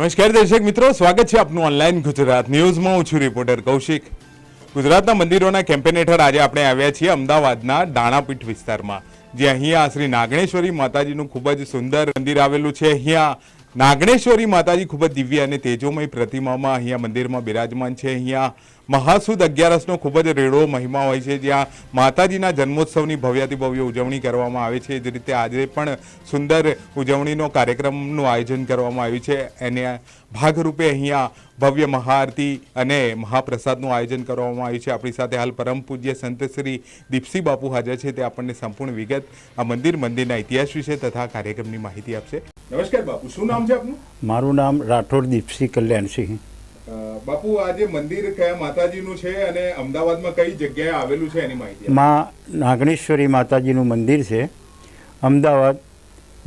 નમસ્કાર દર્શક મિત્રો, સ્વાગત છે આપનું ઓનલાઈન ગુજરાત ન્યૂઝમાં હું છું રિપોર્ટર કૌશિક. ગુજરાતના મંદિરોના કેમ્પેન હેઠળ આજે આપણે આવ્યા છીએ અમદાવાદના દાણાપીઠ વિસ્તારમાં, જે અહીંયા શ્રી નાગણેશ્વરી માતાજીનું ખૂબ જ સુંદર મંદિર આવેલું છે. અહીંયા નાગણેશ્વરી માતાજી ખૂબ જ દિવ્ય અને તેજોમય પ્રતિમામાં અહીંયા મંદિરમાં બિરાજમાન છે. અહીંયા મહાસુદ અગિયારસનો ખૂબ જ રેડો મહિમા હોય છે, જ્યાં માતાજીના જન્મોત્સવની ભવ્યાતિ ભવ્ય ઉજવણી કરવામાં આવે છે. જ રીતે આજે પણ સુંદર ઉજવણીનો કાર્યક્રમનું આયોજન કરવામાં આવ્યું છે. એને ભાગરૂપે અહીંયા ભવ્ય મહાઆરતી અને મહાપ્રસાદનું આયોજન કરવામાં આવ્યું છે. આપણી સાથે હાલ પરમ પૂજ્ય સંત શ્રી દીપસી બાપુ હાજર છે. તે આપણને સંપૂર્ણ વિગત આ મંદિર મંદિરના ઇતિહાસ વિશે તથા કાર્યક્રમની માહિતી આપશે. નમસ્કાર બાપુ, શું નામ છે આપનું? મારું નામ રાઠોડ દીપસિંહ કલ્યાણસિંહ. બાપુ આ જે મંદિર કયા માતાજીનું છે અને અમદાવાદમાં કઈ જગ્યાએ આવેલું છે એની માહિતી માં નાગણેશ્વરી માતાજીનું મંદિર છે. અમદાવાદ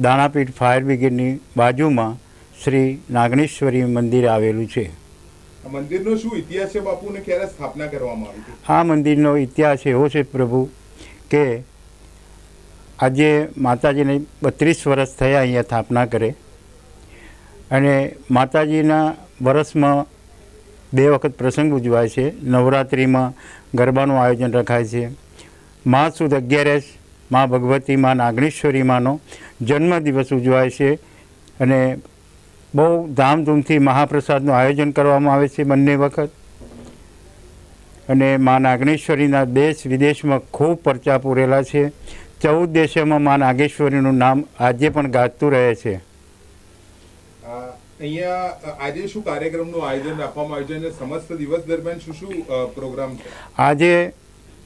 દાણાપીઠ ફાયર બ્રિગેડની બાજુમાં શ્રી નાગણેશ્વરી મંદિર આવેલું છે. મંદિરનો શું ઇતિહાસ છે બાપુ ને ક્યારે સ્થાપના કરવામાં આવી આ મંદિરનો ઇતિહાસ એવો છે પ્રભુ કે આજે માતાજીને બત્રીસ વર્ષ થયા અહીંયા સ્થાપના કરે. અને માતાજીના વર્ષમાં બે વખત પ્રસંગ ઉજવાય છે. નવરાત્રિમાં ગરબાનું આયોજન રખાય છે. મા સુદ અગિયારસ મા ભગવતી, મા નાગણેશ્વરી માનો જન્મદિવસ ઉજવાય છે અને બહુ ધામધૂમથી મહાપ્રસાદનું આયોજન કરવામાં આવે છે બંને વખત. અને મા નાગણેશ્વરીના દેશ વિદેશમાં ખૂબ પરચા પૂરેલા છે. ચૌદ દેશોમાં મા નાગેશ્વરીનું નામ આજે પણ ગાજતું રહે છે. અહીંયા આજે શું કાર્યક્રમનું આયોજન રાખવામાં આવ્યું છે અને સમસ્ત દિવસ દરમિયાન શું શું પ્રોગ્રામ આજે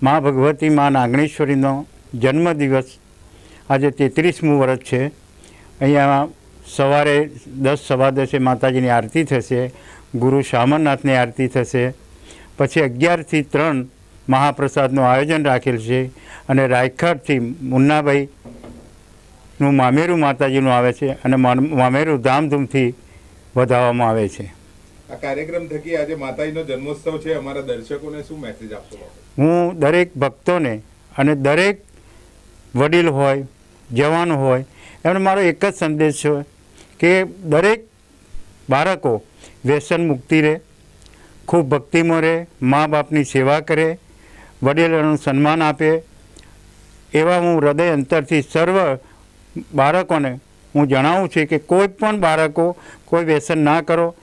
મા ભગવતી મા નાગણેશ્વરીનો જન્મદિવસ. આજે તેત્રીસમું વર્ષ છે. અહીંયા સવારે દસ, સવા દસે માતાજીની આરતી થશે, ગુરુ શામરનાથની આરતી થશે. પછી અગિયારથી ત્રણ મહાપ્રસાદનું આયોજન રાખેલ છે અને રાયખડથી મુન્નાભાઈનું મામેરું માતાજીનું આવે છે અને મામેરું ધામધૂમથી વધાવવામાં આવે છે. આ કાર્યક્રમ થકી આજે માતાજીનો જન્મોત્સવ છે. અમારા દર્શકોને શું મેસેજ આપશો? હું દરેક ભક્તોને અને દરેક વડીલ હોય જવાન હોય એમને મારો એક જ સંદેશ છે કે દરેક બાળકો વ્યસન મુક્તિ રહે ખૂબ ભક્તિમાં રહે મા બાપની સેવા કરે વડીલોનું સન્માન આપે. એવા હું હૃદય અંતરથી સર્વ બાળકોને હું જણાવું છું કે કોઈ પણ બાળકો કોઈ વ્યસન ના કરો,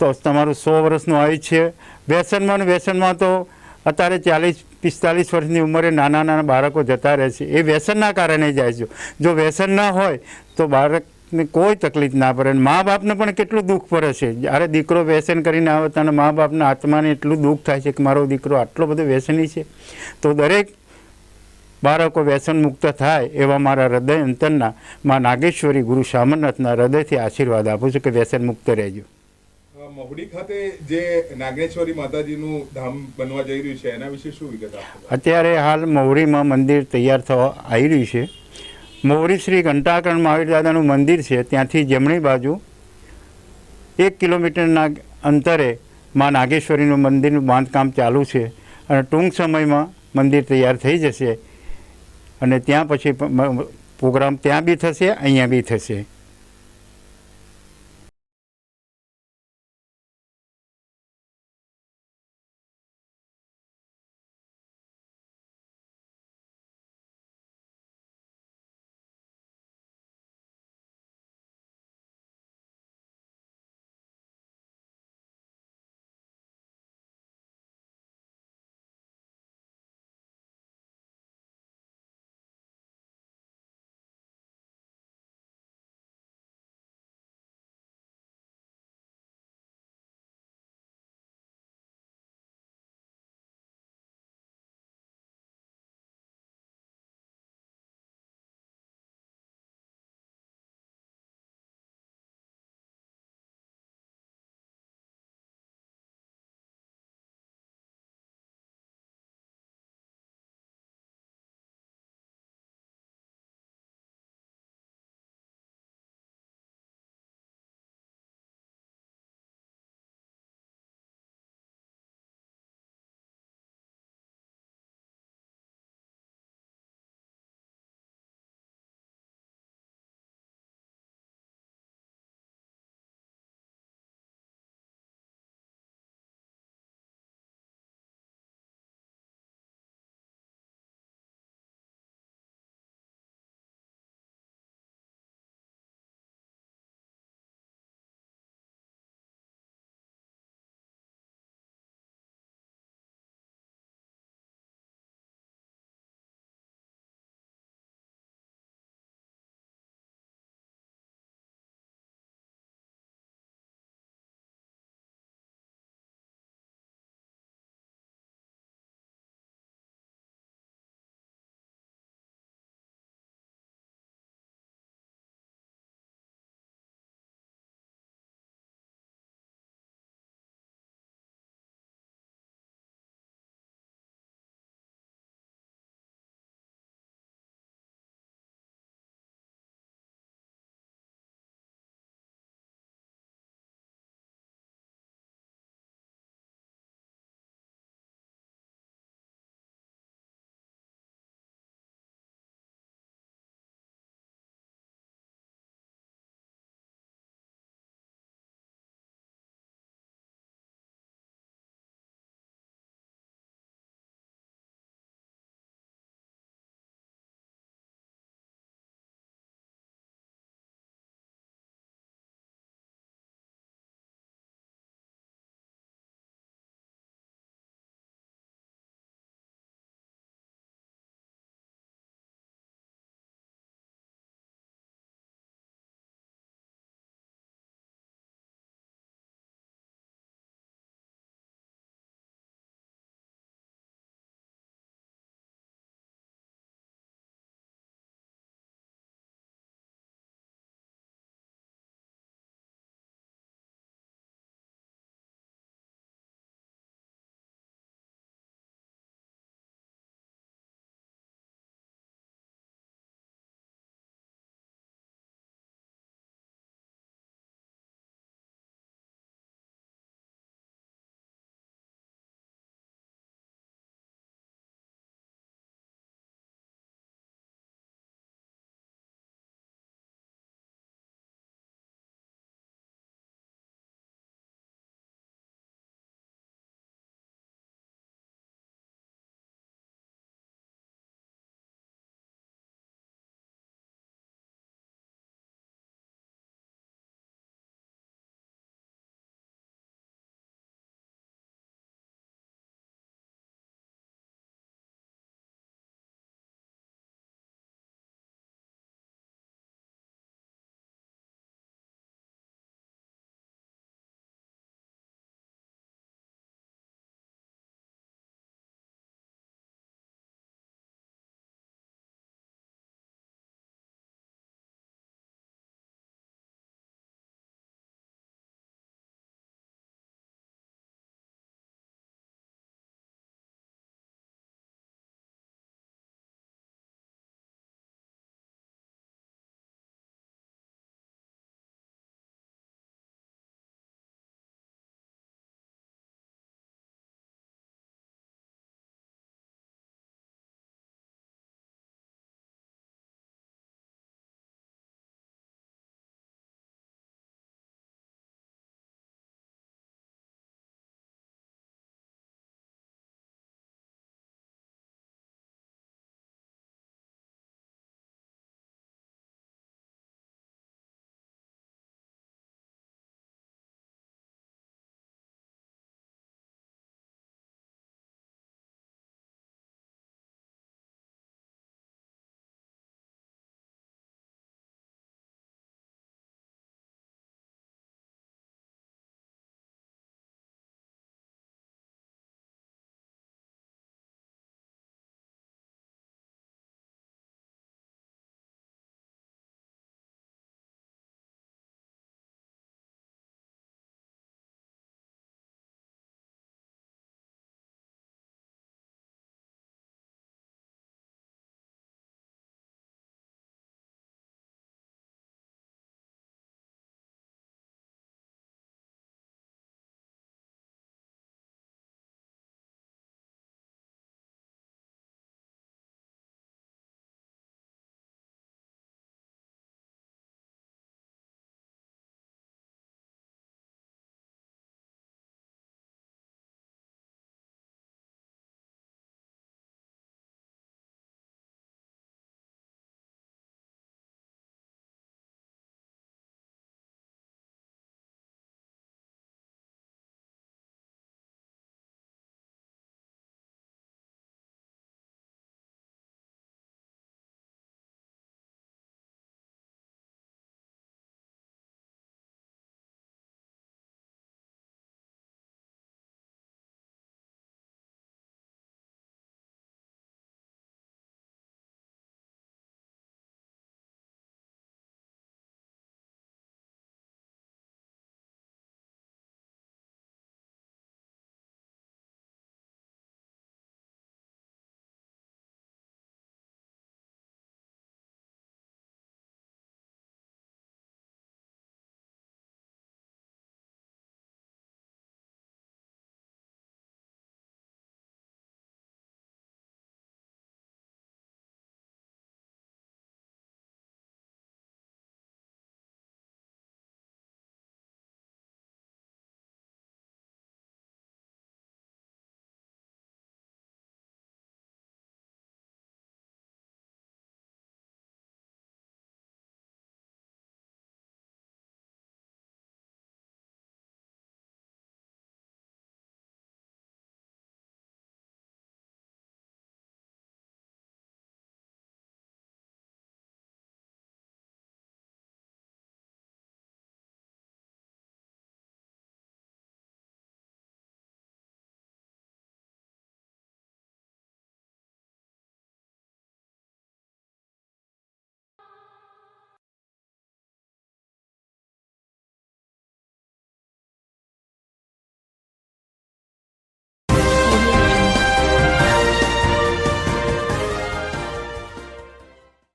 તો તમારું સો વર્ષનું આયુષ છે. વ્યસનમાં વ્યસનમાં તો અત્યારે ચાલીસ, પિસ્તાલીસ વર્ષની ઉંમરે નાના નાના બાળકો જતા રહે છે. એ વ્યસનના કારણે જાય છે. જો વ્યસન ના હોય, તો બાળકને કોઈ તકલીફ ના પડે મા બાપને પણ કેટલું દુઃખ પડે છે. જ્યારે દીકરો વ્યસન કરીને આવે ત્યારે મા બાપના આત્માને એટલું દુઃખ થાય છે કે મારો દીકરો આટલો બધો વ્યસની છે. તો દરેક બાળકો વ્યસન મુક્ત થાય એવા મારા હૃદય અંતરના માં નાગેશ્વરી ગુરુ શામરનાથના હૃદયથી આશીર્વાદ આપું છું કે વ્યસન મુક્ત રહેજો મહુડી ખાતે જે નાગેશ્વરી માતાજીનું ધામ બનવા જઈ રહ્યું છે એના વિશે શું વિગત અત્યારે હાલ મૌરીમાં મંદિર તૈયાર થવા આવી રહ્યું છે. મૌરી શ્રી ઘંટાકરણ મહાવીર દાદાનું મંદિર છે ત્યાંથી જમણી બાજુ એક કિલોમીટરના અંતરે માં નાગેશ્વરીનું મંદિરનું બાંધકામ ચાલુ છે અને ટૂંક સમયમાં મંદિર તૈયાર થઈ જશે. અને ત્યાં પછી પ્રોગ્રામ ત્યાં બી થશે અહીંયા બી થશે.